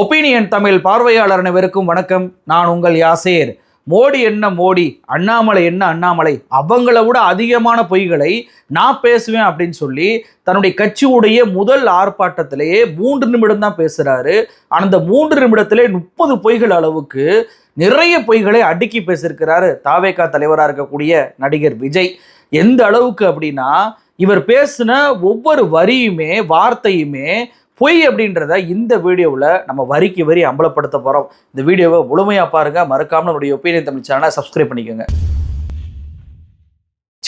Opinion Tamil பார்வையாளர் அனைவருக்கும் வணக்கம். நான் உங்கள் யாசேர். மோடி என்ன மோடி அண்ணாமலை என்ன அண்ணாமலை அவங்கள விட அதிகமான பொய்களை நான் பேசுவேன் அப்படின்னு சொல்லி தன்னுடைய கட்சியுடைய முதல் ஆர்ப்பாட்டத்திலேயே மூன்று நிமிடம் தான் பேசுறாரு. அந்த மூன்று நிமிடத்திலே முப்பது பொய்கள் அளவுக்கு நிறைய பொய்களை அடுக்கி பேசியிருக்கிறாரு. தாவேகா தலைவராக இருக்கக்கூடிய நடிகர் விஜய். எந்த அளவுக்கு அப்படின்னா இவர் பேசின ஒவ்வொரு வரியுமே வார்த்தையுமே பொய் அப்படின்றத இந்த வீடியோவில் நம்ம வரிக்கு வரி அம்பலப்படுத்த போகிறோம் இந்த வீடியோவை முழுமையாக பாருங்க. மறக்காமல் நம்மளுடைய ஒப்பீனியன் தமிழ் சேனலை சப்ஸ்கிரைப் பண்ணிக்கோங்க.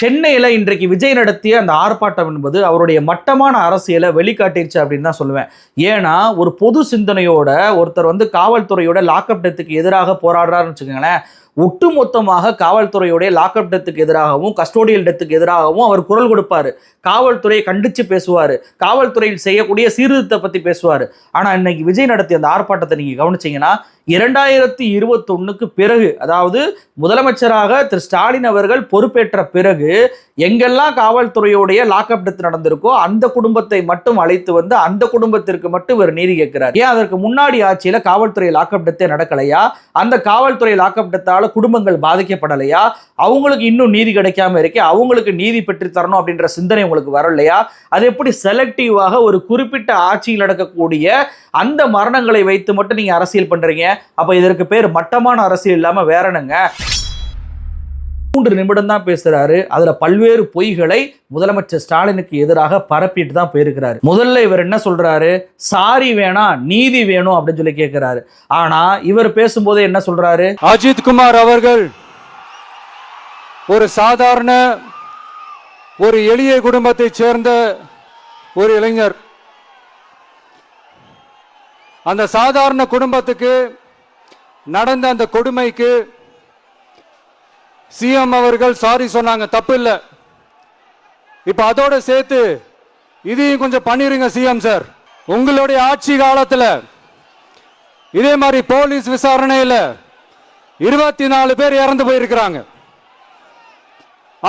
சென்னையில் இன்றைக்கு விஜய் நடத்திய அந்த ஆர்ப்பாட்டம் என்பது அவருடைய மட்டமான அரசியலை வெளிக்காட்டிருச்சு அப்படின்னு தான் சொல்லுவேன். ஏன்னா ஒரு பொது சிந்தனையோட ஒருத்தர் வந்து காவல்துறையோட லாக்அப் டெத்துக்கு எதிராக போராடுறாருன்னு வச்சுக்கோங்களேன். ஒட்டுமொத்தமாக காவல்துறையுடைய லாக்அப் டெத்துக்கு எதிராகவும் கஸ்டோடியல் டெத்துக்கு எதிராகவும் அவர் குரல் கொடுப்பார். காவல்துறையை கண்டித்து பேசுவார். காவல்துறையில் செய்யக்கூடிய சீர்திருத்தத்தை பற்றி பேசுவார். ஆனால் இன்னைக்கு விஜய் நடத்திய அந்த ஆர்ப்பாட்டத்தை நீங்கள் கவனிச்சீங்கன்னா இரண்டாயிரத்தி இருபத்தொன்னுக்கு பிறகு அதாவது முதலமைச்சராக திரு ஸ்டாலின் அவர்கள் பொறுப்பேற்ற பிறகு எங்கெல்லாம் காவல்துறையுடைய லாக்அப் டெத் நடந்திருக்கோ அந்த குடும்பத்தை மட்டும் அழைத்து வந்து அந்த குடும்பத்திற்கு மட்டும் இவர் நீதி கேட்கிறார். ஏன் அதற்கு முன்னாடி ஆட்சியில் காவல்துறை லாக்அப் டெத்தே நடக்கலையா? அந்த காவல்துறை லாக்அப் டெத்தால குடும்பங்கள் பாதிக்கப்படலையா? அவங்களுக்கு இன்னும் நீதி கிடைக்காம இருக்கே அவங்களுக்கு நீதி பெற்று தரணும் அப்படின்ற சிந்தனை உங்களுக்கு வரலையா? அது எப்படி செலக்டிவாக ஒரு குறிப்பிட்ட ஆட்சியில் நடக்கக்கூடிய அந்த மரணங்களை வைத்து மட்டும் நீங்க அரசியல் பண்றீங்க? அப்ப இதற்கு பேர் மட்டமான அரசியல் இல்லாம வேற என்னங்க மூன்று நிமிடம் தான் பேசுறாரு. அதுல பல்வேறு பொய்களை முதலமைச்சர் ஸ்டாலினுக்கு எதிராக பரப்பிட்டு தான் போயிருக்கிறாரு. முதல்ல இவர் என்ன சொல்றாரு? சாரி வேணாம் நீதி வேணும் அப்படின்னு சொல்லி கேட்கிறாரு ஆனா இவர் பேசும்போது என்ன சொல்றாரு? அஜித் குமார் அவர்கள் ஒரு சாதாரண ஒரு எளிய குடும்பத்தைச் சேர்ந்த ஒரு இளைஞர். அந்த சாதாரண குடும்பத்துக்கு நடந்த அந்த கொடுமைக்கு சிஎம் அவர்கள் சாரி சொன்னாங்க தப்பு இல்லை இப்ப அதோட சேர்த்து இதையும் கொஞ்சம் பண்ணிருங்க சிஎம் சார் உங்களுடைய ஆட்சி காலத்துல இதே மாதிரி போலீஸ் விசாரணையில இருபத்தி நாலு பேர் இறந்து போயிருக்கிறாங்க.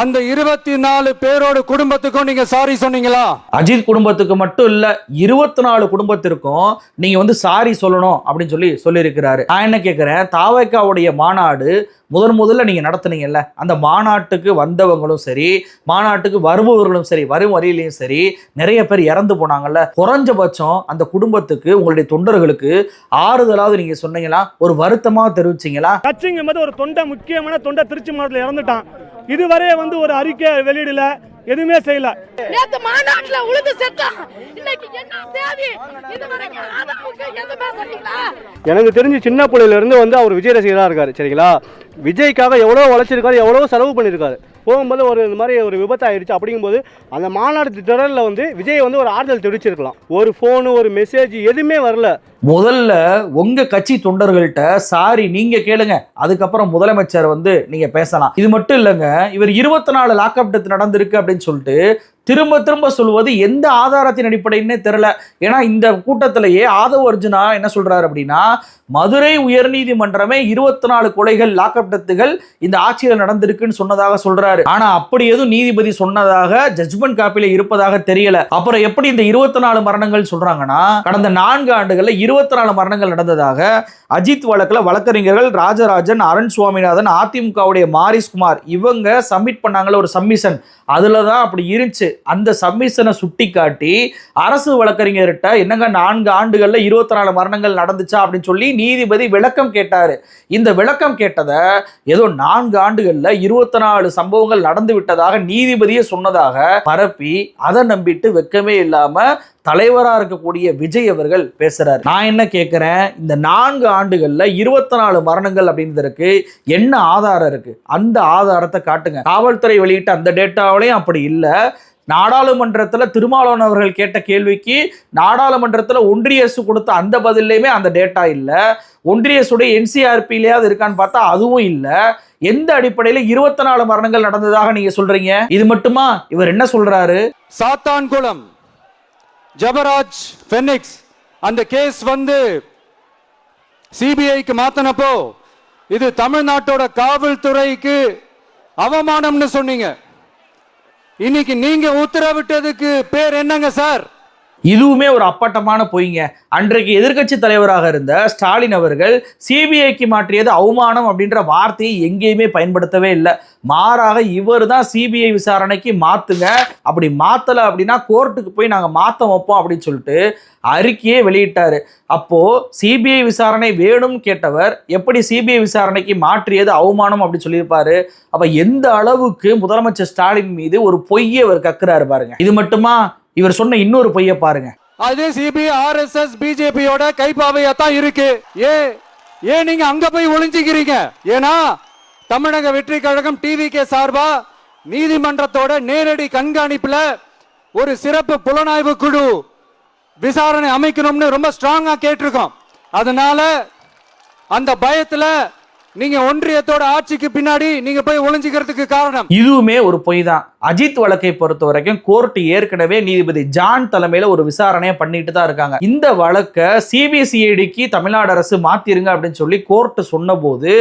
அந்த இருபத்தி நாலு பேரோட குடும்பத்துக்கும் நீங்க சாரி சொன்னீங்களா? அஜித் குடும்பத்துக்கு மட்டும் இல்ல இருபத்தி நாலு குடும்பத்திற்கும் நீங்க வந்து சாரி சொல்லணும் அப்படின்னு சொல்லி சொல்லியிருக்கிறாரு. நான் என்ன கேட்கிறேன் தாவைக்காவுடைய மாநாடு முதன் முதல்ல நீங்க நடத்துனீங்கல்ல அந்த மாநாட்டுக்கு வந்தவங்களும் சரி மாநாட்டுக்கு வருபவர்களும் சரி வரும் வரியிலையும் சரி நிறைய பேர் இறந்து போனாங்கல்ல குறைஞ்சபட்சம் அந்த குடும்பத்துக்கு உங்களுடைய தொண்டர்களுக்கு ஆறுதலாவது நீங்க சொன்னீங்களா? ஒரு வருத்தமா தெரிவிச்சீங்களா? கட்சிங்க மாதிரி ஒரு தொண்டை முக்கியமான தொண்டை திருச்சி மாவட்டத்தில் இறந்துட்டான். இதுவரை வந்து ஒரு அறிக்கை வெளியிடல எதுவுமே செய்யல. நேத்து மாநாட்டுல உழுது செத்தான் இன்னைக்கு என்ன எனக்கு தெரிஞ்சு சின்ன பிள்ளையில இருந்து வந்து அவர் விஜய் ரசிகராக இருக்காரு சரிங்களா? விஜய்க்காக எவ்வளோ உழைச்சிருக்காரு எவ்வளோ செலவு பண்ணியிருக்காரு போகும்போது ஒரு இந்த மாதிரி ஒரு விபத்து ஆயிடுச்சு அப்படிங்கும்போது அந்த மாநாடு திடலில் வந்து விஜய் வந்து ஒரு ஆறுதல் தெரிவிச்சிருக்கலாம். ஒரு ஃபோனு ஒரு மெசேஜ் எதுவுமே வரல. முதல்ல உங்க கட்சி தொண்டர்கள்ட்ட சாரி நீங்க கேளுங்க. அதுக்கப்புறம் முதலமைச்சர் வந்து நீங்க பேசலாம். இது மட்டும் இல்லைங்க இவர் இருபத்தி நாலு லாக்அப் டெத் நடந்திருக்கு அப்படின்னு சொல்லிட்டு திரும்ப திரும்ப சொல்வது எந்த ஆதாரத்தின் அடிப்படைன்னே தெரில ஏன்னா இந்த கூட்டத்திலேயே ஆதவ அர்ஜுனா என்ன சொல்றாரு அப்படின்னா மதுரை உயர்நீதிமன்றமே இருபத்தி நாலு கொலைகள் லாக்அப் டெத்துகள் இந்த ஆட்சியில் நடந்திருக்குன்னு சொன்னதாக சொல்றாரு. ஆனா அப்படி எதுவும் நீதிபதி சொன்னதாக ஜட்மெண்ட் காப்பில இருப்பதாக தெரியல. அப்புறம் எப்படி இந்த இருபத்தி நாலு மரணங்கள் சொல்றாங்கன்னா கடந்த நான்கு ஆண்டுகள்ல இருபத்தி நாலு மரணங்கள் நடந்ததாக அஜித் வழக்குல வழக்கறிஞர்கள் ராஜராஜன் அருண் சுவாமிநாதன் அதிமுகவுடைய மாரிஸ்குமார் இவங்க சப்மிட் பண்ணாங்களே ஒரு சப்மிஷன் அதுல தான் அப்படி இருந்துச்சு. அந்த சப்மிஷனை சுட்டி காட்டி அரசு வழக்கறிஞர்கிட்ட என்னங்க நான்கு ஆண்டுகள்ல இருபத்தி நாலு மரணங்கள் நடந்துச்சா அப்படின்னு சொல்லி நீதிபதி விளக்கம் கேட்டாரு. இந்த விளக்கம் கேட்டதை ஏதோ நான்கு ஆண்டுகள்ல இருபத்தி நாலு சம்பவங்கள் நடந்து விட்டதாக நீதிபதியே சொன்னதாக பரப்பி அதை நம்பிட்டு வெக்கமே இல்லாம தலைவராக இருக்கக்கூடிய விஜய் அவர்கள் பேசுறாரு. நான் என்ன கேட்கிறேன் இந்த நான்கு ஆண்டுகள்ல இருபத்தி நாலு மரணங்கள் அப்படின்றதுக்கு என்ன ஆதாரம் இருக்கு? அந்த ஆதாரத்தை காட்டுங்க. காவல்துறை வெளியிட்ட அந்த டேட்டாவிலையும் அப்படி இல்லை. நாடாளுமன்றத்தில் திருமாவளவன் அவர்கள் கேட்ட கேள்விக்கு நாடாளுமன்றத்தில் ஒன்றிய அரசு கொடுத்த அந்த பதிலையுமே அந்த டேட்டா இல்லை. ஒன்றிய அரசுடைய என்சிஆர்பிலையாவது இருக்கான்னு பார்த்தா அதுவும் இல்லை. எந்த அடிப்படையில் இருபத்தி நாலு மரணங்கள் நடந்ததாக நீங்க சொல்றீங்க? இது மட்டுமா? இவர் என்ன சொல்றாரு? சாத்தான்குளம் ஜபராஜ் பெனிக்ஸ் அந்த கேஸ் வந்து சிபிஐக்கு மாத்தினப்போ இது தமிழ்நாட்டோட காவல்துறைக்கு அவமானம்னு சொன்னீங்க. இன்னைக்கு நீங்க உத்தரவிட்டதுக்கு பேர் என்னங்க சார்? இதுவுமே ஒரு அப்பட்டமான பொய்ங்க. அன்றைக்கு எதிர்க்கட்சி தலைவராக இருந்த ஸ்டாலின் அவர்கள் சிபிஐக்கு மாற்றியது அவமானம் அப்படின்ற வார்த்தையை எங்கேயுமே பயன்படுத்தவே இல்லை. மாறாக இவர் தான் சிபிஐ விசாரணைக்கு மாத்துங்க அப்படி மாத்தல அப்படின்னா கோர்ட்டுக்கு போய் நாங்கள் மாத்த வைப்போம் அப்படின்னு சொல்லிட்டு அறிக்கையே வெளியிட்டார். அப்போ சிபிஐ விசாரணை வேணும் கேட்டவர் எப்படி சிபிஐ விசாரணைக்கு மாற்றியது அவமானம் அப்படி சொல்லியிருப்பாரு. அப்ப எந்த அளவுக்கு முதலமைச்சர் ஸ்டாலின் மீது ஒரு பொய்யை அவர் கக்குறாரு பாருங்க. இது மட்டுமா? இவர் சொன்ன இன்னொரு பொய்ய பாருங்க. அதே சிபிஐ ஆர்எஸ்எஸ் பிஜேபியோட கைப்பாவையா தான் இருக்கு. ஏ ஏன் நீங்க அங்க போய் ஒளிஞ்சுக்கிறீங்க? ஏன்னா தமிழக வெற்றி கழகம் டிவிகே சார்பா நீதிமன்றத்தோட நேரடி கண்காணிப்புல ஒரு சிறப்பு புலனாய்வு குழு விசாரணை அமைக்கணும்னு ரொம்ப ஸ்ட்ராங்கா கேட்டிருக்கோம். அதனால அந்த பயத்துல நீங்க ஒன்றியத்தோட ஆட்சிக்கு பின்னாடி நீங்க போய் ஒளிஞ்சுக்கிறதுக்கு காரணம். இதுவுமே ஒரு பொய் தான் அஜித் வழக்கை பொறுத்த வரைக்கும் கோர்ட் ஏற்கனவே நீதிபதி ஜான் தலைமையில ஒரு விசாரணையை பண்ணிட்டு தான் இருக்காங்க. இந்த வழக்கை சிபிசிஐடிக்கு தமிழ்நாடு அரசு மாத்திருங்க அப்படின்னு சொல்லி கோர்ட் சொன்னபோது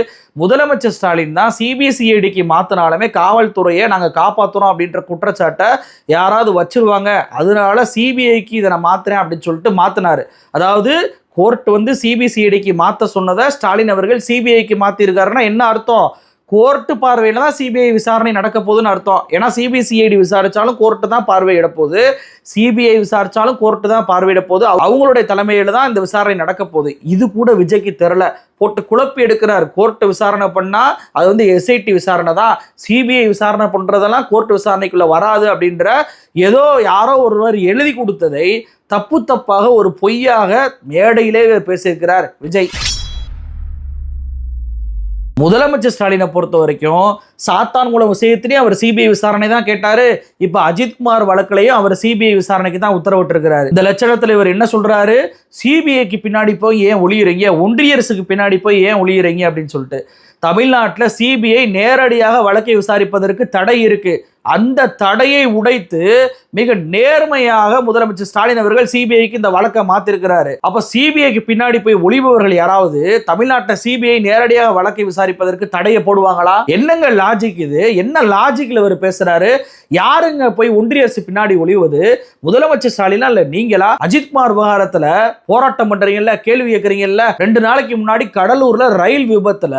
முதலமைச்சர் ஸ்டாலின் தான் சிபிசிஐடிக்கு மாத்தினாலுமே காவல்துறையை நாங்க காப்பாத்துறோம் அப்படின்ற குற்றச்சாட்டை யாராவது வச்சிருவாங்க. அதனால சிபிஐக்கு இதை நான் மாத்துறேன் அப்படின்னு சொல்லிட்டு மாத்தினாரு. அதாவது கோர்ட் வந்து சிபிசிஐடிக்கு மாற்ற சொன்னதை ஸ்டாலின் அவர்கள் சிபிஐக்கு மாற்றிருக்காருன்னா என்ன அர்த்தம்? கோர்ட்டு பார்வையில் தான் சிபிஐ விசாரணை நடக்க போகுதுன்னு அர்த்தம். ஏன்னா சிபிசிஐடி விசாரிச்சாலும் கோர்ட்டு தான் பார்வையிட போகுது. சிபிஐ விசாரித்தாலும் கோர்ட்டு தான் பார்வையிட போகுது. அவங்களுடைய தலைமையில் தான் இந்த விசாரணை நடக்க போகுது. இது கூட விஜய்க்கு தெரில போட்டு குழப்பி எடுக்கிறார். கோர்ட்டு விசாரணை பண்ணால் அது வந்து எஸ்ஐடி விசாரணை தான். சிபிஐ விசாரணை பண்ணுறதெல்லாம் கோர்ட்டு விசாரணைக்குள்ளே வராது அப்படின்ற ஏதோ யாரோ ஒருவர் எழுதி கொடுத்ததை தப்பு தப்பாக ஒரு பொய்யாக மேடையிலே பேசியிருக்கிறார் விஜய். முதலமைச்சர் ஸ்டாலினை பொறுத்த வரைக்கும் சாத்தான்குளம் விஷயத்திலையும் அவர் சிபிஐ விசாரணை தான் கேட்டாரு. இப்ப அஜித்குமார் வழக்கிலையும் அவர் சிபிஐ விசாரணைக்கு தான் உத்தரவிட்டிருக்கிறாரு. இந்த லட்சணத்துல இவர் என்ன சொல்றாரு? சிபிஐக்கு பின்னாடி போய் ஏன் ஒளியிறீங்க? ஒன்றிய அரசுக்கு பின்னாடி போய் ஏன் ஒளியிறீங்க அப்படின்னு சொல்லிட்டு. தமிழ்நாட்டில் சிபிஐ நேரடியாக வழக்கை விசாரிப்பதற்கு தடை இருக்கு. அந்த தடையை உடைத்து மிக நேர்மையாக முதலமைச்சர் ஸ்டாலின் அவர்கள் சிபிஐக்கு இந்த வழக்கை மாத்திருக்கிறாரு. அப்ப சிபிஐக்கு பின்னாடி போய் ஒளிபவர்கள் யாராவது தமிழ்நாட்டில் சிபிஐ நேரடியாக வழக்கை விசாரிப்பதற்கு தடையை போடுவாங்களா? என்னங்க லாஜிக் இது? என்ன லாஜிக்ல இவர் பேசுறாரு? யாருங்க போய் ஒன்றிய அரசு பின்னாடி ஒளிவது? முதலமைச்சர் ஸ்டாலினா இல்ல நீங்களா? அஜித்குமார் விவகாரத்துல போராட்டம் பண்றீங்கல்ல கேள்வி கேட்கறீங்கல்ல ரெண்டு நாளைக்கு முன்னாடி கடலூர்ல ரயில் விபத்துல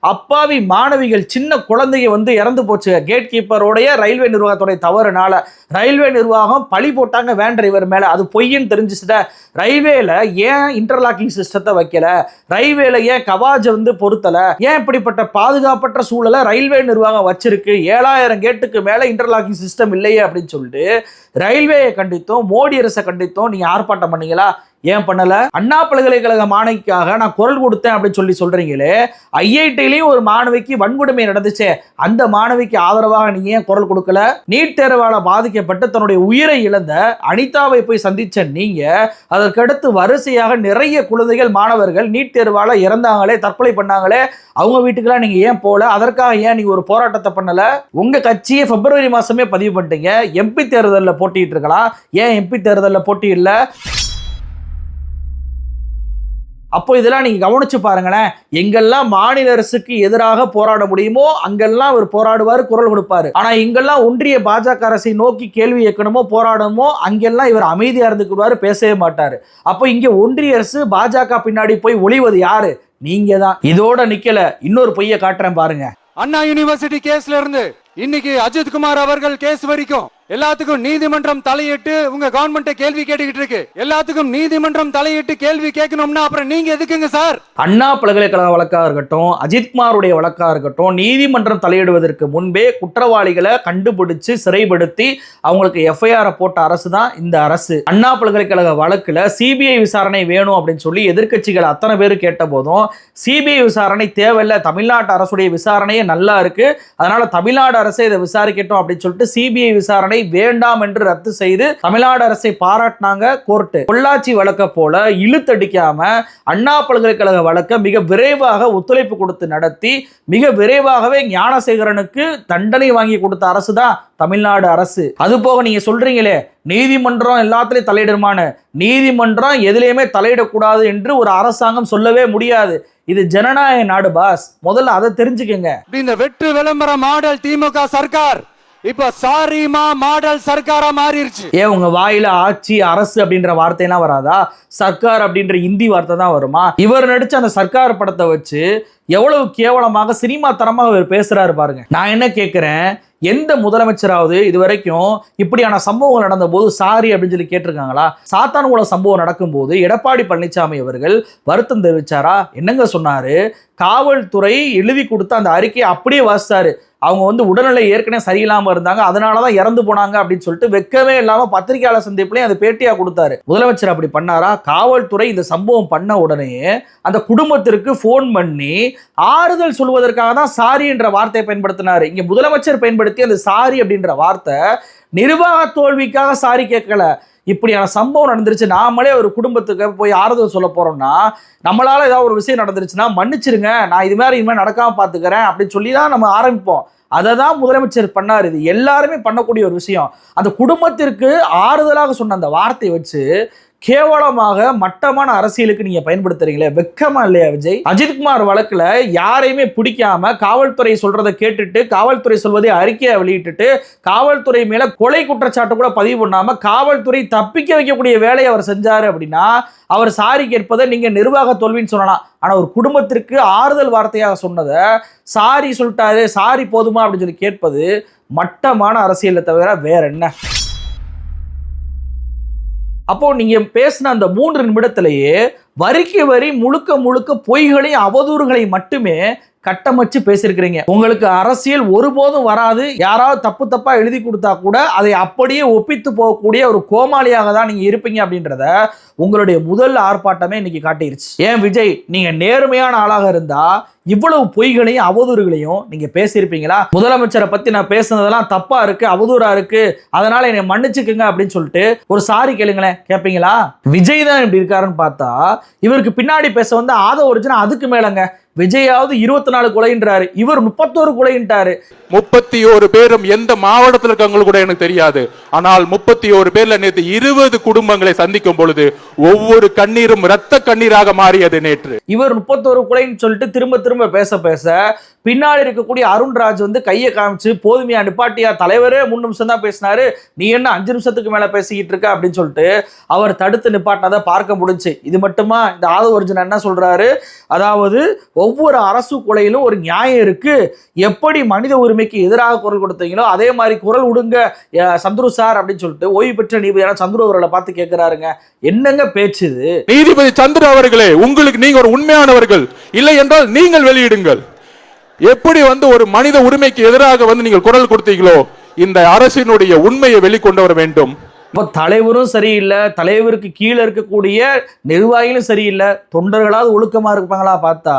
அப்பாவி மாணவிகள் சின்ன குழந்தைங்க வந்து இறந்து போச்சு. கேட் கீப்பரோடைய ரயில்வே நிர்வாகத்துடைய தவறுனால ரயில்வே நிர்வாகம் பழி போட்டாங்க வேன் டிரைவர் மேல. அது பொய்ன்னு தெரிஞ்சுச்சுட ரயில்வேல ஏன் இன்டர்லாக்கிங் சிஸ்டத்தை வைக்கல? ரயில்வேல ஏன் கவாஜ வந்து பொருத்தல? ஏன் இப்படிப்பட்ட பாதுகாப்பற்ற சூழலை ரயில்வே நிர்வாகம் வச்சிருக்கு? ஏழாயிரம் கேட்டுக்கு மேல இன்டர்லாக்கிங் சிஸ்டம் இல்லையே அப்படின்னு சொல்லிட்டு ரயில்வேயை கண்டித்தோம் மோடி அரசை கண்டித்தோம். நீங்க ஆர்ப்பாட்டம் பண்ணீங்களா? ஏன் பண்ணல? அண்ணா பல்கலைக்கழக மாணவிக்காக நான் குரல் கொடுத்தேன் அப்படின்னு சொல்லி சொல்றீங்களே ஐஐடிலையும் ஒரு மாணவிக்கு வன்கொடுமை நடந்துச்சே அந்த மாணவிக்கு ஆதரவாக நீங்க ஏன் குரல் கொடுக்கல? நீட் தேர்வால பாதிக்கப்பட்டு தன்னுடைய உயிரை இழந்த அனிதாவை போய் சந்திச்ச நீங்க அதற்கடுத்து வரிசையாக நிறைய குழந்தைகள் மாணவர்கள் நீட் தேர்வால இறந்தாங்களே தற்கொலை பண்ணாங்களே அவங்க வீட்டுக்கெல்லாம் நீங்க ஏன் போல அதற்காக ஏன் நீங்க ஒரு போராட்டத்தை பண்ணல? உங்க கட்சியை பிப்ரவரி மாசமே பதிவு பண்ணிட்டீங்க. எம்பி தேர்தலில் போட்டிட்டு இருக்கலாம் ஏன் எம்பி தேர்தலில் போட்டி இல்லை? அப்போ இதெல்லாம் நீங்க கவனிச்சு பாருங்களேன். எங்கெல்லாம் மாநில அரசுக்கு எதிராக போராட முடியுமோ அங்கெல்லாம் அவர் போராடுவார் குரல் கொடுப்பாரு. ஆனா எங்கெல்லாம் ஒன்றிய பாஜக அரசை நோக்கி கேள்வி இயக்கணுமோ போராடணுமோ அங்கெல்லாம் இவர் அமைதியா இருந்துக்குவாரு பேசவே மாட்டாரு. அப்போ இங்க ஒன்றிய அரசு பாஜக பின்னாடி போய் ஒளிவது யாரு? நீங்க தான் இதோட நிக்கல. இன்னொரு பொய்ய காட்டுறேன் பாருங்க. அண்ணா யூனிவர்சிட்டி கேஸ்ல இருந்து இன்னைக்கு அஜித் குமார் அவர்கள் கேஸ் வரைக்கும். எல்லாத்துக்கும் நீதிமன்றம் தலையிட்டு உங்க கவர்மெண்ட் கேள்வி கேட்டுக்கிட்டு இருக்கு. எல்லாத்துக்கும் நீதிமன்றம் தலையிட்டு கேள்வி கேட்கணும்னா அப்புறம் நீங்க எதுக்குங்க சார்? அண்ணா பல்கலைக்கழக வழக்காக இருக்கட்டும் அஜித்குமாருடைய வழக்காக இருக்கட்டும் நீதிமன்றம் தலையிடுவதற்கு முன்பே குற்றவாளிகளை கண்டுபிடிச்சு சிறைப்படுத்தி அவங்களுக்கு எஃப்ஐஆர் போட்ட அரசு தான் இந்த அரசு. அண்ணா பல்கலைக்கழக வழக்குல சிபிஐ விசாரணை வேணும் அப்படின்னு சொல்லி எதிர்க்கட்சிகள் அத்தனை பேர் கேட்ட போதும் சிபிஐ விசாரணை தேவையில்லை தமிழ்நாட்டு அரசுடைய விசாரணையே நல்லா இருக்கு அதனால தமிழ்நாடு அரசே இதை விசாரிக்கட்டும் அப்படின்னு சொல்லிட்டு சிபிஐ விசாரணை வேண்டாம் என்று ரத்து செய்து தமிழ்நாடு அரசை பாராட்டினாங்க கோர்ட்டு. பொள்ளாச்சி வழக்க போல இழுத்தடிக்காம அண்ணா பல்கலைக்கழக வழக்க மிக விரைவாக ஒத்துழைப்பு கொடுத்து நடத்தி மிக விரைவாகவே ஞானசேகரனுக்கு தண்டனை வாங்கி கொடுத்த அரசு தான் தமிழ்நாடு அரசு. அது போக நீங்க சொல்றீங்களே நீதிமன்றம் எல்லாத்துலயும் தலையிடுமான்னு நீதிமன்றம் எதுலேயுமே தலையிடக்கூடாது என்று ஒரு அரசாங்கம் சொல்லவே முடியாது. இது ஜனநாயக நாடு பாஸ். முதல்ல அதை தெரிஞ்சுக்கங்க. இந்த வெற்று விளம்பர மாடல் திமுக சர்க்கார். இப்ப சாரிமா மாடல் சர்க்காரா மாறிடுச்சு ஏன் உங்க வாயில ஆட்சி அரசு அப்படின்ற வார்த்தையெல்லாம் வராதா? சர்க்கார் அப்படின்ற இந்தி வார்த்தை தான் வருமா? இவர் நடிச்ச அந்த சர்க்கார் படத்தை வச்சு எவ்வளவு கேவலமாக சினிமா தரமாக இவர் பேசுறாரு பாருங்க. நான் என்ன கேட்கிறேன் எந்த முதலமைச்சராவது இது வரைக்கும் இப்படியான சம்பவங்கள் நடந்த போது சாரி அப்படின்னு சொல்லி கேட்டிருக்காங்களா? சாத்தானுகுல சம்பவம் நடக்கும்போது எடப்பாடி பழனிசாமி அவர்கள் வருத்தம் தெரிவிச்சாரா? என்னங்க சொன்னாரு? காவல்துறை எழுதி கொடுத்த அந்த அறிக்கையை அப்படியே வாசித்தாரு அவங்க வந்து உடல்நிலை ஏற்கனவே சரியில்லாமல் இருந்தாங்க. அதனால தான் இறந்து போனாங்க அப்படின்னு சொல்லிட்டு வெக்கமே இல்லாமல் பத்திரிகையாளர் சந்திப்புலையும் அது பேட்டியாக கொடுத்தாரு. முதலமைச்சர் அப்படி பண்ணாரா? காவல்துறை இந்த சம்பவம் பண்ண உடனே அந்த குடும்பத்திற்கு ஃபோன் பண்ணி ஆறுதல் சொல்வதற்காக தான் சாரி என்ற வார்த்தையை பயன்படுத்தினாரு. இங்கே முதலமைச்சர் பயன்படுத்தி அந்த சாரி அப்படின்ற வார்த்தை நிர்வாக தோல்விக்காக சாரி கேட்கல. இப்படியான சம்பவம் நடந்துருச்சு. நாமளே ஒரு குடும்பத்துக்கு போய் ஆறுதல் சொல்ல போகிறோம்னா நம்மளால் ஏதாவது ஒரு விஷயம் நடந்துருச்சுன்னா மன்னிச்சிருங்க. நான் இது மாதிரி இனிமேல் நடக்காமல் பார்த்துக்கிறேன் அப்படின்னு சொல்லி தான் நம்ம ஆரம்பிப்போம். அதை தான் முதலமைச்சர் பண்ணார். இது எல்லாருமே பண்ணக்கூடிய ஒரு விஷயம். அந்த குடும்பத்திற்கு ஆறுதலாக சொன்ன அந்த வார்த்தையை வச்சு கேவலமாக மட்டமான அரசியலுக்கு நீங்க பயன்படுத்துறீங்களே? வெக்கமா இல்லையா விஜய்? அஜித்குமார் வழக்குல யாரையுமே பிடிக்காம காவல்துறை சொல்றதை கேட்டுட்டு காவல்துறை சொல்வதை அறிக்கையை வெளியிட்டுட்டு காவல்துறை மேல கொலை குற்றச்சாட்டு கூட பதிவு பண்ணாம காவல்துறை தப்பிக்க வைக்கக்கூடிய வேலையை அவர் செஞ்சாரு அப்படின்னா அவர் சாரி கேட்பதை நீங்க நிர்வாக தோல்வின்னு சொல்லலாம். ஆனா ஒரு குடும்பத்திற்கு ஆறுதல் வார்த்தையாக சொன்னதை சாரி சொல்லிட்டாரு சாரி போதுமா அப்படின்னு சொல்லி கேட்பது மட்டமான அரசியலை தவிர வேற என்ன அப்போ நீங்க பேசின அந்த மூன்று நிமிடத்திலேயே வரிக்கு வரி முழுக்க முழுக்க பொய்களையும் அவதூறுகளை மட்டுமே கட்டமைச்சு பேசியிருக்கிறீங்க. உங்களுக்கு அரசியல் ஒருபோதும் வராது. யாராவது தப்பு தப்பா எழுதி கொடுத்தா கூட அதை அப்படியே ஒப்பித்து போகக்கூடிய ஒரு கோமாளியாக தான் நீங்க இருப்பீங்க அப்படின்றத உங்களுடைய முதல் ஆர்ப்பாட்டமே இன்னைக்கு காட்டிருச்சு. ஏன் விஜய் நீங்க நேர்மையான ஆளாக இருந்தா இவ்வளவு பொய்களையும் அவதூறுகளையும் நீங்க பேசியிருப்பீங்களா? முதலமைச்சரை பத்தி நான் பேசுனதெல்லாம் தப்பா இருக்கு அவதூறா இருக்கு. அதனால என்னை மன்னிச்சுக்குங்க அப்படின்னு சொல்லிட்டு ஒரு சாரி கேளுங்களேன். கேட்பீங்களா விஜய் தான் இப்படி இருக்காருன்னு பார்த்தா இவருக்கு பின்னாடி பேச வந்து ஆத ஒரிஜினா அதுக்கு மேலங்க. விஜயாவது இருபத்தி நாலு கொலைன்றாரு இவர் முப்பத்தோரு கொலைன்றாரு முப்பத்தி ஒரு பேரும் எந்த மாவட்டத்தில் இருக்காங்க கூட எனக்கு தெரியாது. ஆனால் முப்பத்தி ஒரு பேர்ல நேற்று இருபது குடும்பங்களை சந்திக்கும் பொழுது ஒவ்வொரு கண்ணீரும் இரத்த கண்ணீராக மாறியது நேற்று. இவர் முப்பத்தோரு கொலைன்னு சொல்லிட்டு திரும்ப திரும்ப பேச பேச பின்னாடி இருக்கக்கூடிய அருண்ராஜ் வந்து கையை காமிச்சு போதுமையா நிப்பாட்டியா தலைவரே! மூணு நிமிஷம் தான் பேசினாரு. நீ என்ன அஞ்சு நிமிஷத்துக்கு மேல பேசிக்கிட்டு இருக்க? அப்படின்னு சொல்லிட்டு அவர் தடுத்து நிப்பாட்டினதை பார்க்க முடிஞ்சு. இது மட்டுமா? இந்த ஆதவ ஒரிஜினல் என்ன சொல்றாரு? அதாவது ஒவ்வொரு அரசு கொலையிலும் ஒரு நியாயம் இருக்கு. எப்படி மனித உரிமைக்கு எதிராக குரல் கொடுத்தீங்களோ அதே மாதிரி குரல் விடுங்க சந்துரு சார் அப்படின்னு சொல்லிட்டு ஓய்வு பெற்ற நீதியான சந்துரு அவர்களை பார்த்து கேட்கிறாருங்க என்னங்க பேச்சு இது நீதிபதி சந்திர அவர்களே உங்களுக்கு நீங்க ஒரு உண்மையானவர்கள். இல்லை என்றால் நீங்கள் வெளியிடுங்கள். எப்படி வந்து ஒரு மனித உரிமைக்கு எதிராக வந்து நீங்கள் குரல் கொடுத்தீங்களோ இந்த அரசினுடைய உண்மையை வெளிக்கொண்டு வர வேண்டும். இப்போ தலைவரும் சரியில்லை தலைவருக்கு கீழே இருக்கக்கூடிய நிர்வாகிகளும் சரியில்லை தொண்டர்களாவது ஒழுக்கமா இருப்பாங்களா பார்த்தா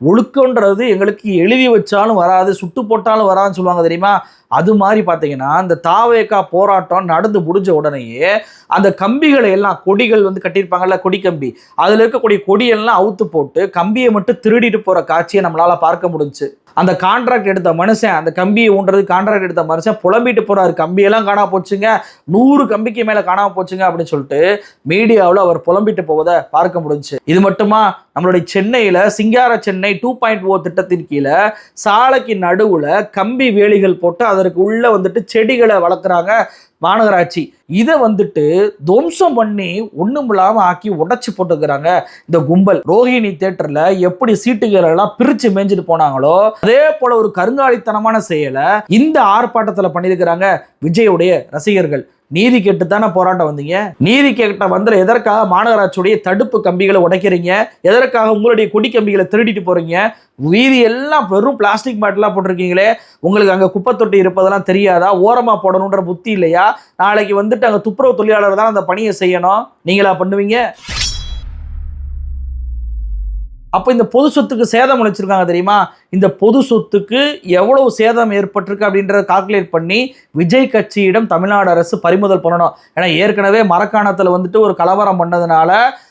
ஒழுக்கன்றது எங்களுக்கு எழுதி வச்சாலும் வராது சுட்டு போட்டாலும் வராதுன்னு சொல்லுவாங்க தெரியுமா? அது மாதிரி பார்த்தீங்கன்னா இந்த தாவேக்கா போராட்டம் நடந்து முடிஞ்ச உடனேயே அந்த கம்பிகளை எல்லாம் கொடிகள் வந்து கட்டியிருப்பாங்கல்ல கொடி கம்பி. அதில் இருக்கக்கூடிய கொடியெல்லாம் அவுத்து போட்டு கம்பியை மட்டும் திருடிட்டு போகிற காட்சியை நம்மளால் பார்க்க முடிஞ்சு. அந்த கான்ட்ராக்ட் எடுத்த மனுஷன் அந்த கம்பியை ஊன்றது கான்ட்ராக்ட் எடுத்த மனுஷன் புலம்பிட்டு போறாரு. கம்பியெல்லாம் காணா போச்சுங்க. நூறு கம்பிக்கு மேல காணாம போச்சுங்க அப்படின்னு சொல்லிட்டு மீடியாவில் அவர் புலம்பிட்டு போவதை பார்க்க முடிஞ்சுச்சு இது மட்டுமா? நம்மளுடைய சென்னையில சிங்கார சென்னை டூ பாயிண்ட் ஓ திட்டத்தின் கீழே சாலைக்கு நடுவுல கம்பி வேலிகள் போட்டு அதை அதற்கு உள்ள வந்துட்டு செடிகளை வளர்க்குறாங்க மாநகராட்சி இதை வந்துட்டு துவம்சம் பண்ணி ஒன்றும் இல்லாமல் ஆக்கி உடச்சி போட்டுக்கிறாங்க இந்த கும்பல். ரோஹிணி தேட்டரில் எப்படி சீட்டுகள் எல்லாம் பிரித்து மேய்ஞ்சிட்டு போனாங்களோ அதே போல் ஒரு கருங்காலித்தனமான செயலை இந்த ஆர்ப்பாட்டத்தில் பண்ணியிருக்கிறாங்க விஜயுடைய ரசிகர்கள். நீதி கேட்டு தானே போராட்டம் வந்தீங்க? நீதி கேட்ட வந்தல எதற்காக மாநகராட்சியுடைய தடுப்பு கம்பிகளை உடைக்கிறீங்க? எதற்காக உங்களுடைய கொடி கம்பிகளை திருடிட்டு போறீங்க? வீதி எல்லாம் வெறும் பிளாஸ்டிக் பாட்டிலாக போட்டிருக்கீங்களே. உங்களுக்கு அங்கே குப்பை தொட்டி இருப்பதெல்லாம் தெரியாதா? ஓரமாக போடணுன்ற புத்தி இல்லையா? நாளைக்கு வந்துட்டு அங்கே துப்புரவு தொழிலாளர் தான் அந்த பணியை செய்யணும். நீங்களா பண்ணுவீங்க? அப்போ இந்த பொது சொத்துக்கு சேதம் உழைச்சிருக்காங்க தெரியுமா? இந்த பொது சொத்துக்கு எவ்வளவு சேதம் ஏற்பட்டிருக்கு அப்படின்றத கால்குலேட் பண்ணி விஜய் கட்சியிடம் தமிழ்நாடு அரசு பறிமுதல் பண்ணணும். ஏன்னா ஏற்கனவே மரக்காணத்தில் வந்துட்டு ஒரு கலவரம் பண்ணதுனால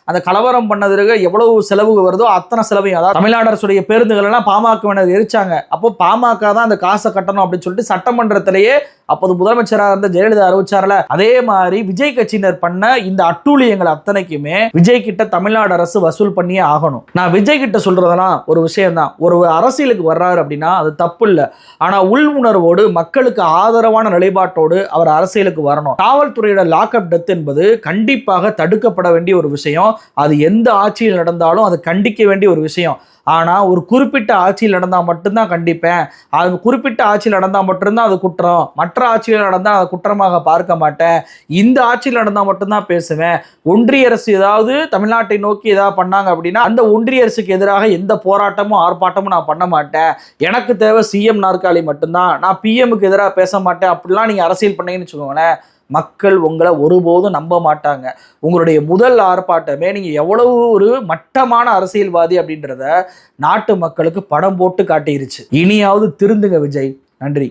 அந்த கலவரம் பண்ணதுக்கு எவ்வளவு செலவு வருதோ அத்தனை செலவையும் அதாவது தமிழ்நாடு அரசுடைய பேருந்துகள் எல்லாம் பாமகவினர் எரிச்சாங்க. அப்போ பாமக தான் அந்த காசை கட்டணும் அப்படின்னு சொல்லிட்டு சட்டமன்றத்திலேயே அப்போது முதலமைச்சராக இருந்த ஜெயலலிதா அறிவிச்சார்ல. அதே மாதிரி விஜய் கட்சியினர் பண்ண இந்த அட்டூழியங்கள் அத்தனைக்குமே விஜய் கிட்ட தமிழ்நாடு அரசு வசூல் பண்ணியே ஆகணும். நான் விஜய் கிட்ட சொல்றதெல்லாம் ஒரு விஷயம்தான். ஒரு அரசியலுக்கு வர்றாரு அப்படின்னா அது தப்பு இல்லை ஆனா உள் உணர்வோடு மக்களுக்கு ஆதரவான நிலைப்பாட்டோடு அவர் அரசியலுக்கு வரணும். காவல்துறையோட லாக்அப் டெத் என்பது கண்டிப்பாக தடுக்கப்பட வேண்டிய ஒரு விஷயம். அது எந்த ஆட்சியில் நடந்தாலும் அது கண்டிக்க வேண்டிய ஒரு விஷயம். ஆனால் ஒரு குறிப்பிட்ட ஆட்சியில் நடந்தால் மட்டும்தான் கண்டிப்பேன். அது குறிப்பிட்ட ஆட்சியில் நடந்தால் மட்டும்தான் அது குற்றம். மற்ற ஆட்சியில் நடந்தால் அதை குற்றமாக பார்க்க மாட்டேன். இந்த ஆட்சியில் நடந்தால் மட்டும்தான் பேசுவேன். ஒன்றிய அரசு ஏதாவது தமிழ்நாட்டை நோக்கி ஏதாவது பண்ணாங்க அப்படின்னா அந்த ஒன்றிய அரசுக்கு எதிராக எந்த போராட்டமும் ஆர்ப்பாட்டமும் நான் பண்ண மாட்டேன். எனக்கு தேவை சிஎம் நாற்காலி மட்டும்தான். நான் பிஎம்முக்கு எதிராக பேச மாட்டேன். அப்படிலாம் நீங்கள் அரசியல் பண்ணீங்கன்னு வச்சுக்கோங்களேன். மக்கள் உங்களை ஒருபோதும் நம்ப மாட்டாங்க. உங்களுடைய முதல் ஆர்ப்பாட்டமே நீங்கள் எவ்வளவு ஒரு மட்டமான அரசியல்வாதி அப்படின்றத நாட்டு மக்களுக்கு படம் போட்டு காட்டிருச்சு. இனியாவது திருந்துங்க விஜய். நன்றி.